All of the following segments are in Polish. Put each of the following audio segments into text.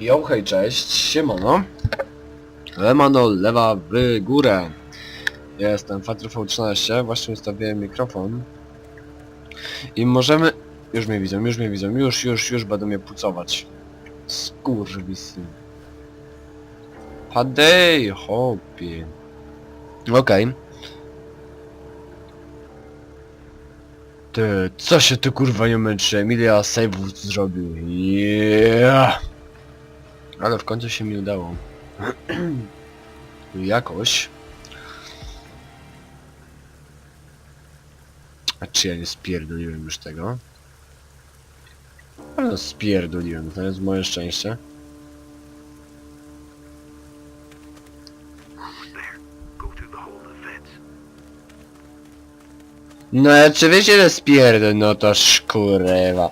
Yo, hej, cześć, siemano. Lemano, lewa w górę. Jestem FatroV13, właśnie ustawiłem mikrofon. I możemy... Już mnie widzą, już mnie widzą, już, już, już będą mnie pucować. Skurwisy. Padej, hopie. Okej. Ty, co się tu kurwa nie męczy? Ile ja save'ów zrobił? Yeah. Ale w końcu się mi udało. Jakoś. A czy ja nie spierdoliłem już tego? Ale no spierdoliłem, to jest moje szczęście. No oczywiście, że spierdol, no to szkurewa.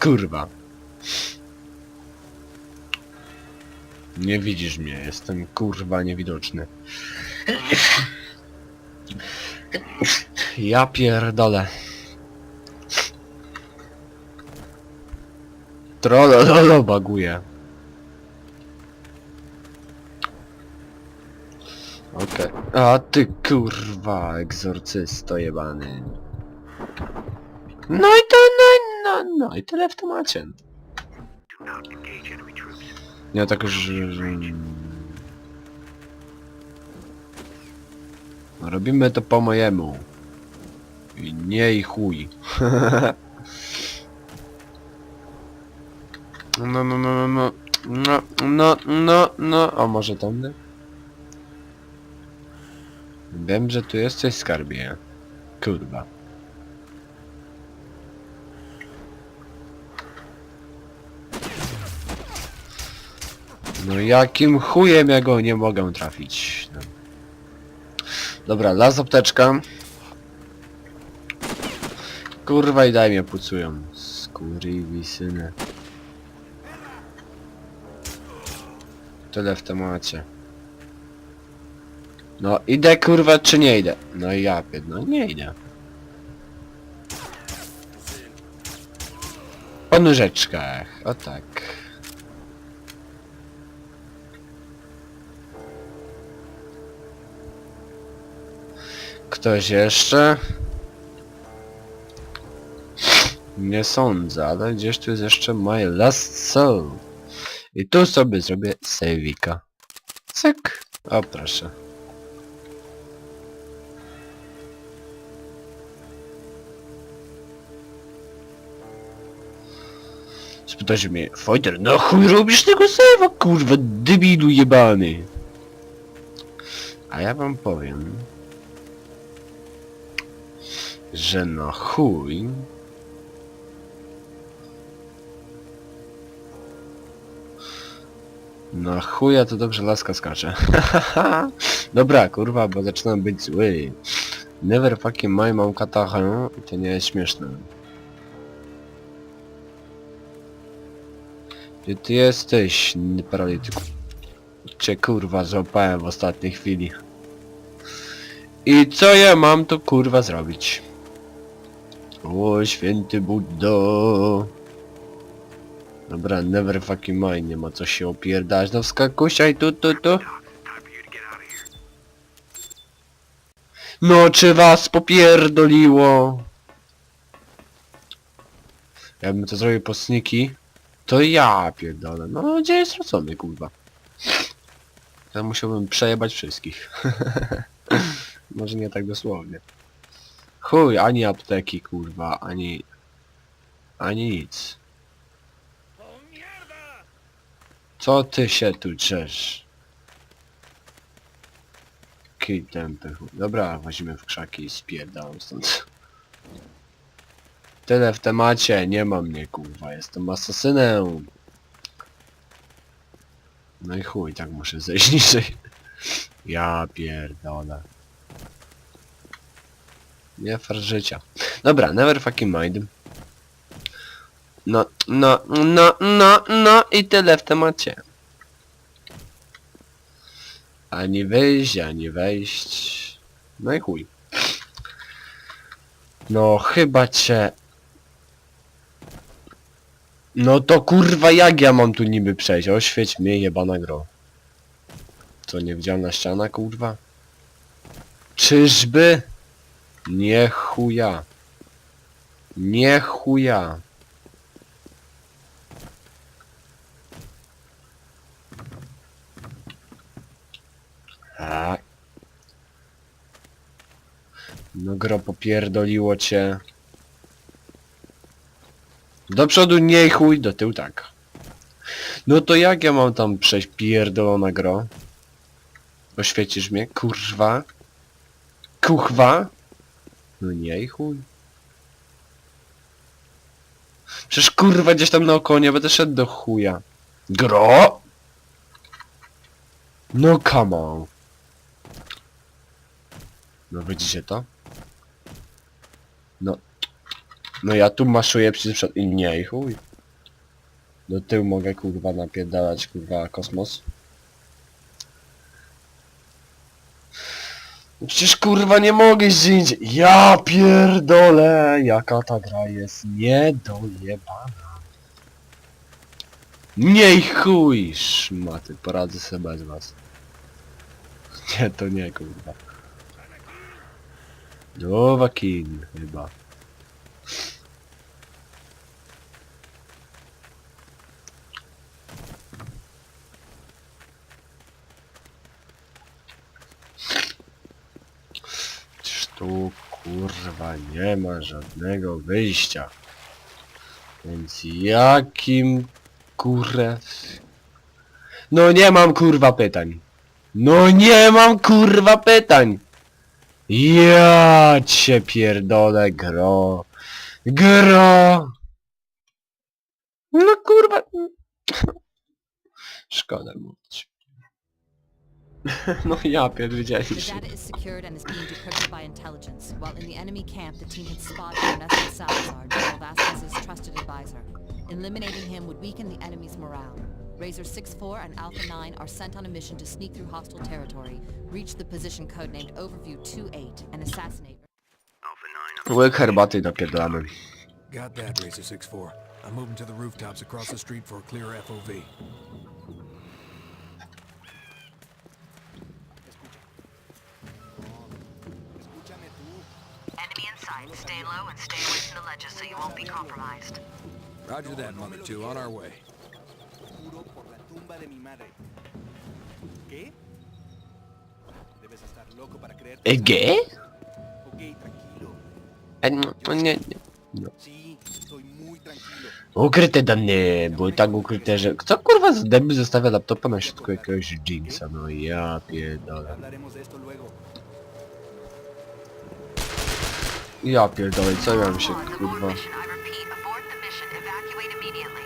Kurwa. Nie widzisz mnie, jestem kurwa niewidoczny. Ja pierdolę. Trolololo baguje. Okej. A ty kurwa, egzorcysto jebany. No i to, no, no, no i tyle w temacie. Nie, tak już... Robimy to po mojemu. I nie i chuj. No, no, no, no, no. No, no, no, no. O, może tędy? Wiem, że tu jest coś skarbie. Kurwa. No jakim chujem ja go nie mogę trafić? No. Dobra, las apteczka. Kurwa i daj mnie pucują. Skurwi syny. Tyle w temacie. No idę kurwa czy nie idę? No ja no nie idę. Po nóżeczkach, o tak. Ktoś jeszcze? Nie sądzę, ale gdzieś tu jest jeszcze my last soul. I tu sobie zrobię saveika. Cyk. O proszę. Spytasz mnie, Fighter, no chuj robisz tego save'a, kurwa, debilu jebany. A ja wam powiem, że na chuj Na chuja to dobrze laska skacze. Dobra, kurwa, bo zaczynam być zły. Never fucking my mam katachę i to nie jest śmieszne. Gdzie ty jesteś, paralityku? Cię kurwa złapałem w ostatniej chwili. I co ja mam tu kurwa zrobić? O święty Buddo. Dobra, never fucking mind, nie ma co się opierdać. No wskakusiaj tu, tu, tu. No czy was popierdoliło? Jakbym to zrobił po sniki, to ja pierdolę. No gdzie jest racony kurwa? Ja musiałbym przejebać wszystkich. Może nie tak dosłownie. Chuj, ani apteki kurwa, ani... Ani nic. Co ty się tu drzesz? Kij tępy. chuj. Dobra, weźmy w krzaki i spierdalam stąd. Tyle w temacie, nie ma mnie kurwa, jestem asasynem. No i chuj, tak muszę zejść niżej. Ja pierdolę. Nie far życia. Dobra, never fucking mind. No, no, no, no, no i tyle w temacie. Ani wyjść, ani wejść. No i chuj. No chyba cię... No to kurwa jak ja mam tu niby przejść? Oświeć mnie jebana gro. Co niewidzialna ściana kurwa? Czyżby? Nie chuja. Nie chuja. No gro popierdoliło cię. Do przodu nie chuj, do tyłu tak. No to jak ja mam tam przejść pierdolona gro? Oświecisz mnie? Kurwa? Kuchwa? No nie i chuj. Przecież kurwa gdzieś tam naokoło nie będę szedł do chuja. Gro? No come on. No widzicie to? No. No ja tu maszuję przecież przed... i nie i chuj. Do tyłu mogę kurwa napierdalać kurwa kosmos. Przecież kurwa nie mogę zdjęć. Ja pierdolę, jaka ta gra jest niedojebana. Nie chuj, szmaty, poradzę sobie bez was. Nie, to nie kurwa. Nowakin chyba. Przecież tu kurwa nie ma żadnego wyjścia. Więc jakim kurę... No nie mam kurwa pytań. No nie mam kurwa pytań. Ja cię pierdolę gro. Gro. No kurwa. Szkoda mówić. No ja The pierdzieliście. data is secured and is being decrypted by intelligence, while in the enemy camp the team had spotted Ernesto Salazar, General Vasquez's trusted advisor. Eliminating him would weaken the enemy's morale. Razor 6-4 and Alpha 9 are sent on a mission to sneak through hostile territory, reach the position codenamed Overview 2-8, and assassinate... Łyk herbaty napierdolamy. Got that, Racer 6-4. I'm moving to the rooftops across the street for a clear FOV. Sight. Stay low and stay away from the ledges so you won't be compromised. Roger that, Mother 2. On our way. Juro por la tumba de mi madre. ¿Qué? Debes estar loco para creerte. Ege? Ok, tranquilo. E, no, no nie, nie. Sí, estoy muy tranquilo. Ukryte dane, były tak ukryte, że... Kto kurwa z dęby zostawia laptopa na środku jakiegoś jeansa? No ja pierdolę. Hablaremos de esto luego. Ja pierdolę, co ja mam się kurwa... I repeat, abort the mission. Evacuate immediately.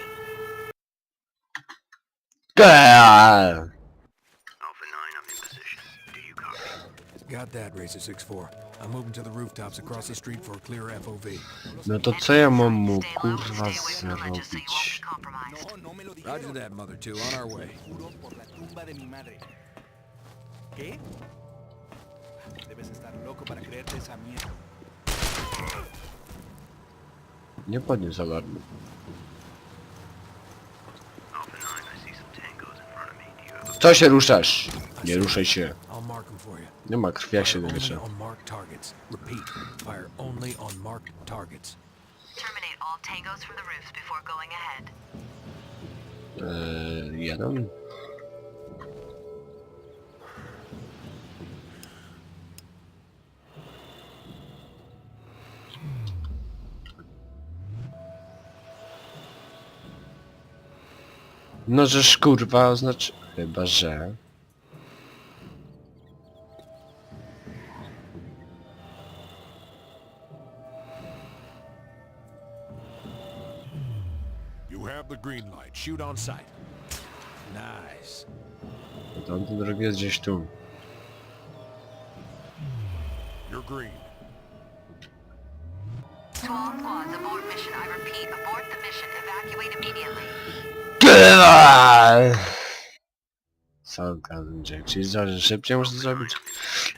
Got that, Racer 6-4. I'm moving to the rooftops across the street for a clear FOV. No to co ja mam mu kurwa zrobić? No, no me lo Roger that, Mother 2. On our way. Juro por la tumba de mi madre. ¿Qué? Debes estar loco para creerte esa mierda. Nie podniósł alarmu. Co się ruszasz? Nie ruszaj się. Nie ma krwi jak się Fire only leczy. No żeż kurwa oznacza... Chyba, że... You have the green light. Shoot on sight. Nice. Tamten drugi jest gdzieś tu. You're green. To all squads, abort mission. I repeat, abort the mission. Evacuate immediately. Co gdzie? Czyli za- że szybciej muszę to zrobić?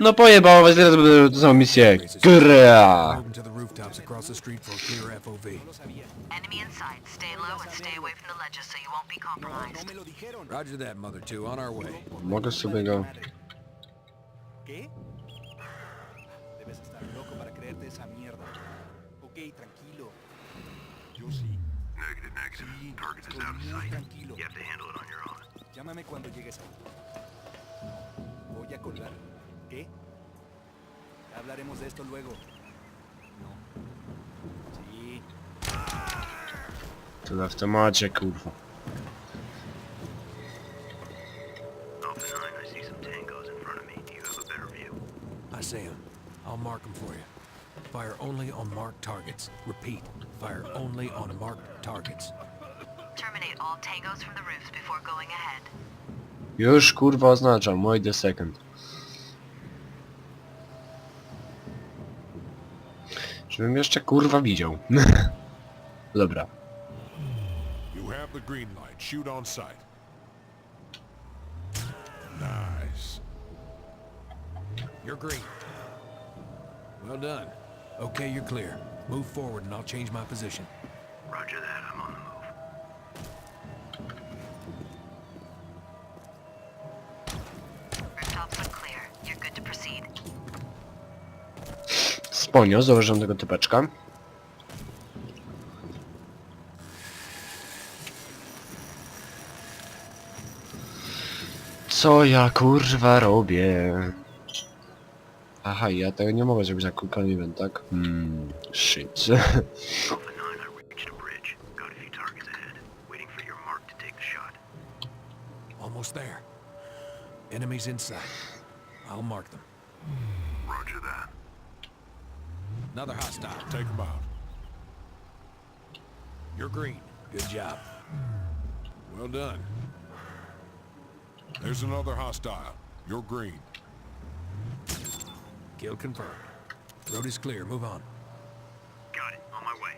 No pojebało was teraz będę to samą misję. Gra! Moving to the rooftops across the street for a clear FOV. Enemy inside. Stay low and stay away from the ledges so you won't be compromised. me lo dijeron. Roger that, Mother 2. On our way. Mogę sobie go... ¿Qué? Debes estar loco para creerte esa mierda. Ok, tranquilo. Yo sí. Negative, negative. Sí, Target is out of sight. tranquilo. You have to handle it on your own. Llámame cuando llegues ahí. Voy a colgar. ¿Qué? Hablaremos de esto luego. No. Sí. To w automacie, kurwa. I see some tangos in front of me. Do you have a better view? Him. I'll mark them for you. Fire only on marked targets. Repeat, fire only on marked targets. Terminate all tangos from the roofs before going ahead. Już kurwa oznaczam, wait a second. Żebym jeszcze kurwa widział. Dobra. You have the green light. Shoot on sight. Nice. You're green. Well done. Okay, you're clear. Move forward and I'll change my position. Roger that. I'm on the move. Rooftops look clear. You're good to proceed. Sponio, założyłem tego typeczka. Co ja kurwa robię? Aha, ja tego nie mogę zrobić na Cookon Event, tak? Hmm, shit. Alpha 9, I reached a bridge. Got a few targets ahead. Waiting for your mark to take the shot. Almost there. Enemies inside. I'll mark them. Roger that. Another hostile. Take them out. You're green. Good job. Well done. There's another hostile. You're green. Kill confirmed. Road is clear. Move on. Got it. On my way.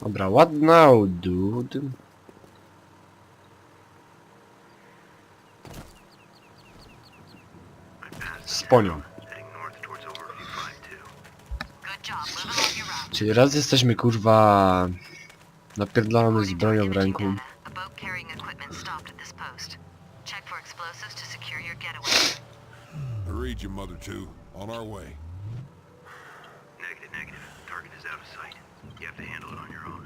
Dobra, what now, dude? Z ponią. town, Heading north towards Overview 5-2. Good job. Move along your route. Czyli raz jesteśmy kurwa... Napierdalamy z bronią w ręku. Check for explosives to secure your getaway. I read you, Mother 2. On our way. Negative, negative. Target is out of sight. You have to handle it on your own.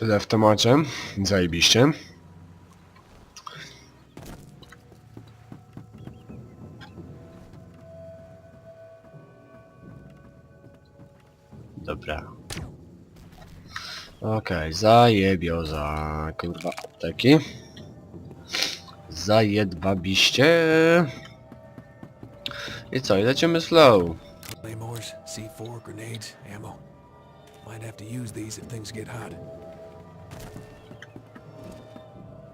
Tyle w temacie. Zajebiście. Dobra. Okej, zajebioza, kurwa, apteki. Zajedbabiście. I co, i lecimy slow. Claymores, C4, grenades, ammo. Might have to use these if things get hot.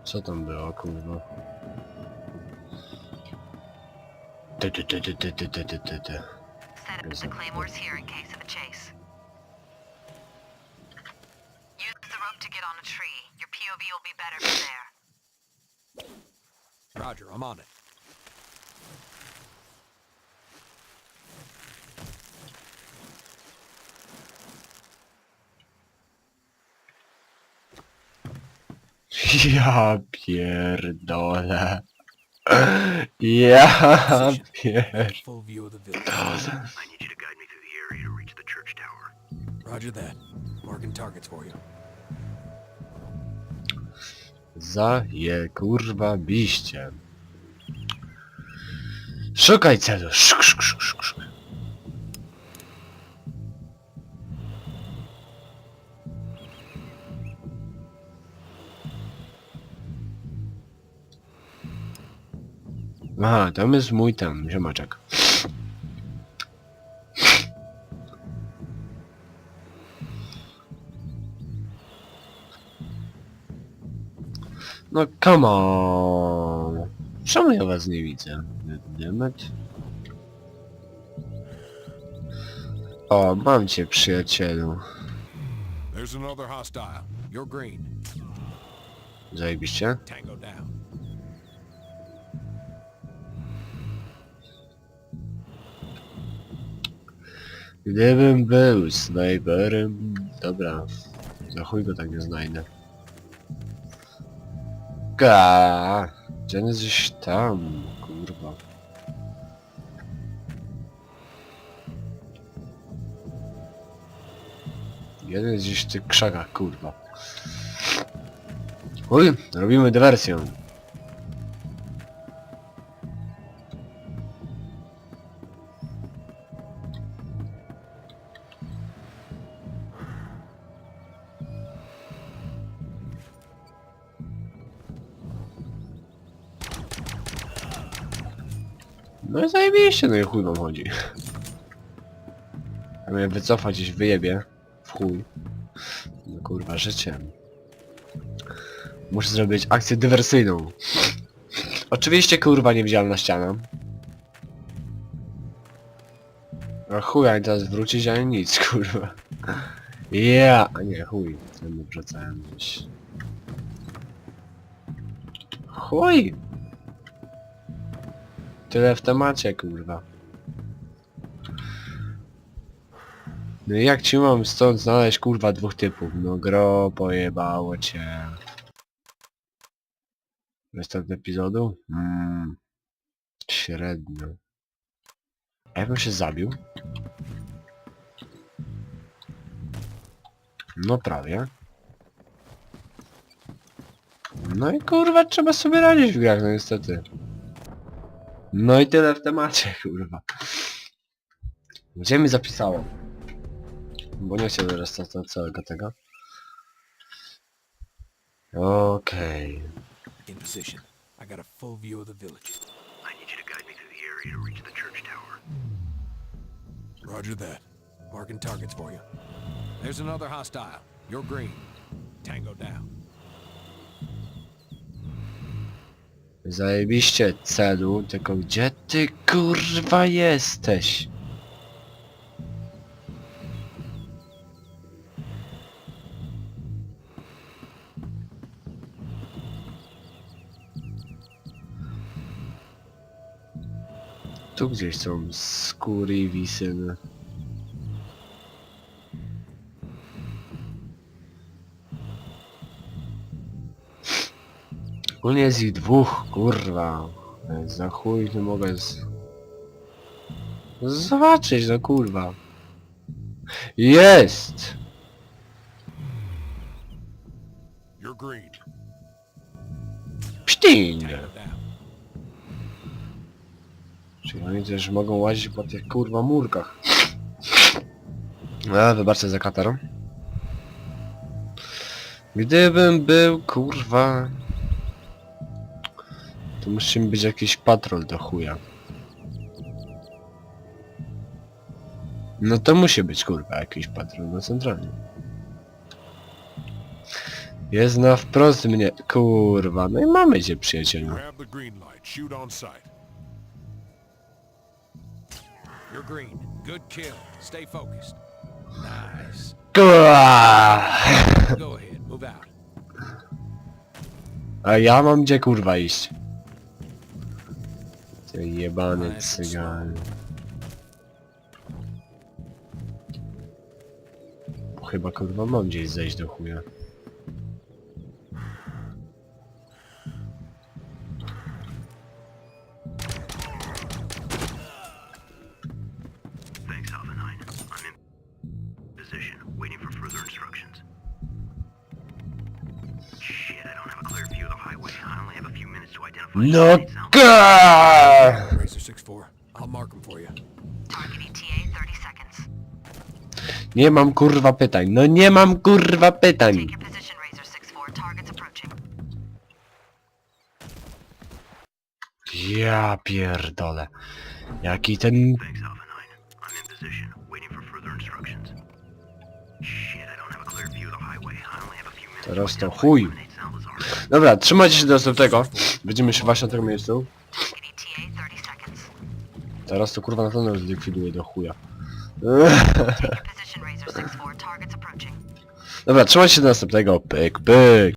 Co tam było, kurwa? Ty, ty, ty, ty, ty, ty, ty, ty, ty, ty. Set up the claymores here in case of a chase. Use the rope to get on a tree. Your POV will be better from there. Roger, I'm on it. Ja pierdolę. Ja pier... Full view of the village. I need you to guide me through the area to reach the church tower. Roger that. Marking targets for you. Za je kurwa biście. Szukaj celu. Szuk, szuk, szuk, szuk, Aha, tam jest mój ten ziomaczek. No come on! Czemu ja was nie widzę? Dymet. O, mam cię przyjacielu. There's Zajebiście? Gdybym był snajperem... Dobra. Za chuj go tak nie znajdę. Ga. On jest gdzieś tam, kurwa. Jeden jest gdzieś w tych krzakach, kurwa. Uj, robimy dywersję. No i zajebiście, no i chuj wam chodzi. A mnie wycofać gdzieś wyjebie. W chuj. No kurwa, życie. Muszę zrobić akcję dywersyjną. Oczywiście kurwa niewidzialna ściana. A chuj, ani teraz wrócić, ani nic, kurwa. Ja, a nie, chuj. Ten wracałem gdzieś. Chuj! Tyle w temacie, kurwa. No i jak ci mam stąd znaleźć, kurwa, dwóch typów? No gro, pojebało cię. Restart epizodu? Mm, średnio. A jakbym się zabił? No prawie. No i kurwa, trzeba sobie radzić w grach, no niestety. No i tyle w temacie, kurwa. Gdzie mi zapisało? Bo nie chcę teraz to całego tego. Okej. In position. I got a full view of the village. I need you to guide me through the area to reach the church tower. Roger that. Marking targets for you. There's another hostile. You're green. Tango down. Zajebiście celu, tylko gdzie ty kurwa jesteś? Tu gdzieś są skóry wisyny. Ogólnie jest ich dwóch, kurwa. Za chuj nie mogę z... Zobaczyć, no kurwa. Jest! You're green. Czyli oni też mogą łazić po tych kurwa murkach. A, wybaczcie za katarą. Gdybym był kurwa... To musi być jakiś patrol do chuja. No to musi być kurwa jakiś patrol na centralnie. Jest na wprost mnie, kurwa, no i mamy cię przyjacielu. have the green light. Shoot on sight. You're green. Good kill. Stay focused. Nice. Kurwa! Go ahead. Move out. A ja mam gdzie kurwa iść? Ty jebany cygan. Chyba kurwa mam gdzieś zejść do chuja. Thanks, Alpha 9. I'm in position, waiting for further instructions. Shit, I don't have a clear view of the highway. I only have a few minutes to identify No the sound. ga! Razor 6-4. I'll mark them for you. Target ETA 30 seconds. Nie mam kurwa pytań. No nie mam kurwa pytań. your position, Razor 6-4. Targets approaching. Ja pierdolę. Jaki ten... Thanks, Alpha 9. I'm in position, waiting for further instructions. Shit, I don't have a clear view of the highway. I only have a few minutes Teraz to chuj. Dobra, trzymajcie się do następnego. Widzimy się właśnie na tym miejscu. Target ETA 30 seconds. Teraz to kurwa na pewno zlikwiduję do chuja. Position Razor 6-4. Targets approaching. Dobra, trzymajcie się do następnego. Pyk, pyk.